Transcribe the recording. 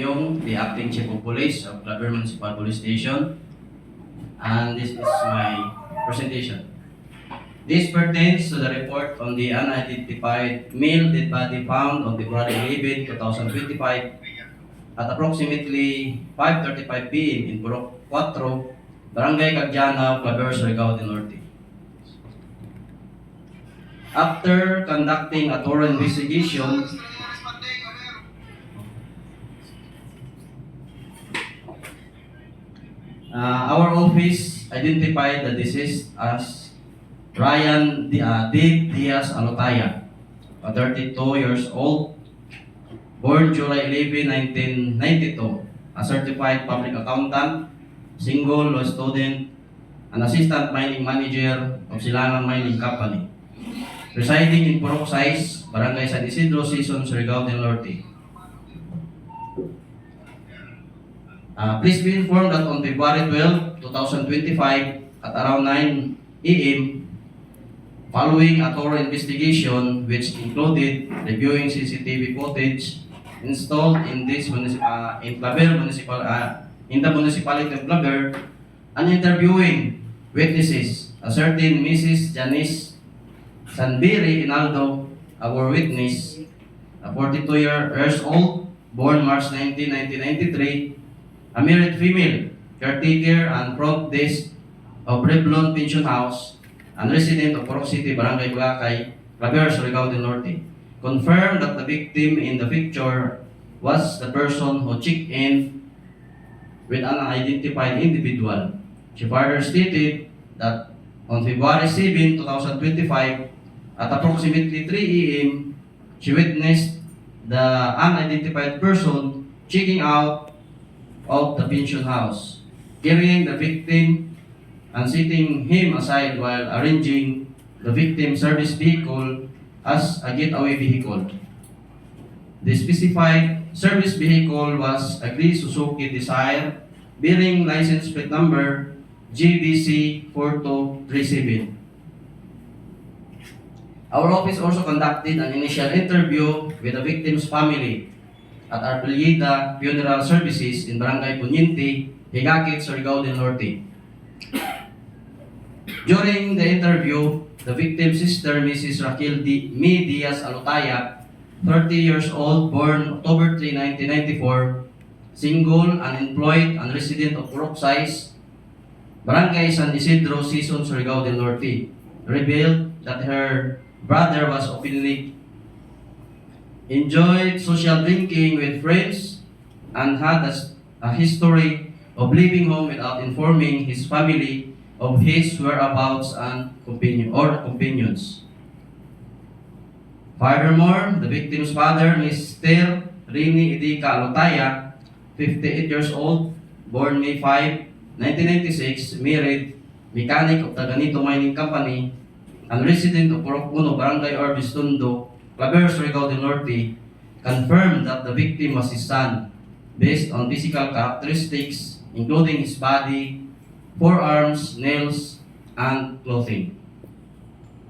yung the acting chief of police of Claver Municipal Police Station. And this is my presentation. This pertains to the report on the unidentified male dead body found on February 11, 2025 at approximately 5.35 p.m. in Purok 4, Barangay Cagyana, Claver, Surigao del Norte. After conducting a thorough investigation, Uh, our office identified the deceased as Ryan Di- uh, Diaz Alotaya, a 32 years old, born July 11, 1992, a certified public accountant, single law student, an assistant mining manager of Silangan Mining Company, residing in Purok Size, Barangay San Isidro, Season, Surigao del Norte. Uh, please be informed that on February 12, 2025, at around 9 a.m., following a thorough investigation which included reviewing CCTV footage installed in this uh, in Claver municipal uh, in the municipality of Claver, and interviewing witnesses, a certain Mrs. Janice Sanbiri Inaldo, our witness, a 42 year- years old, born March 19, 1993, a married female, caretaker and front desk of Revlon Pension House, and resident of Purok City, Barangay Bugakay, Claver, Surigao del Norte, confirmed that the victim in the picture was the person who checked in with an unidentified individual. She further stated that on February 7, 2025, at approximately 3 a.m., she witnessed the unidentified person checking out of the pension house, carrying the victim and setting him aside while arranging the victim's service vehicle as a getaway vehicle. The specified service vehicle was a gray Suzuki Desire bearing license plate number GBC 4237. Our office also conducted an initial interview with the victim's family at Arpelida Funeral Services in Barangay Punyinti, Higakit, Surigao del Norte. During the interview, the victim's sister, Mrs. Raquel D. Mi Diaz Alotaya, 30 years old, born October 3, 1994, single, unemployed, and resident of Size, Barangay San Isidro, Season, Surigao del Norte, revealed that her brother was openly enjoyed social drinking with friends and had a, a history of leaving home without informing his family of his whereabouts and companion or companions. Furthermore, the victim's father, Mr. Rini Idika Alotaya, 58 years old, born May 5, 1996, married, mechanic of Taganito Mining Company, and resident of Purok Uno, Barangay Orbis Claver, Surigao del Norte, confirmed that the victim was his son based on physical characteristics including his body, forearms, nails, and clothing.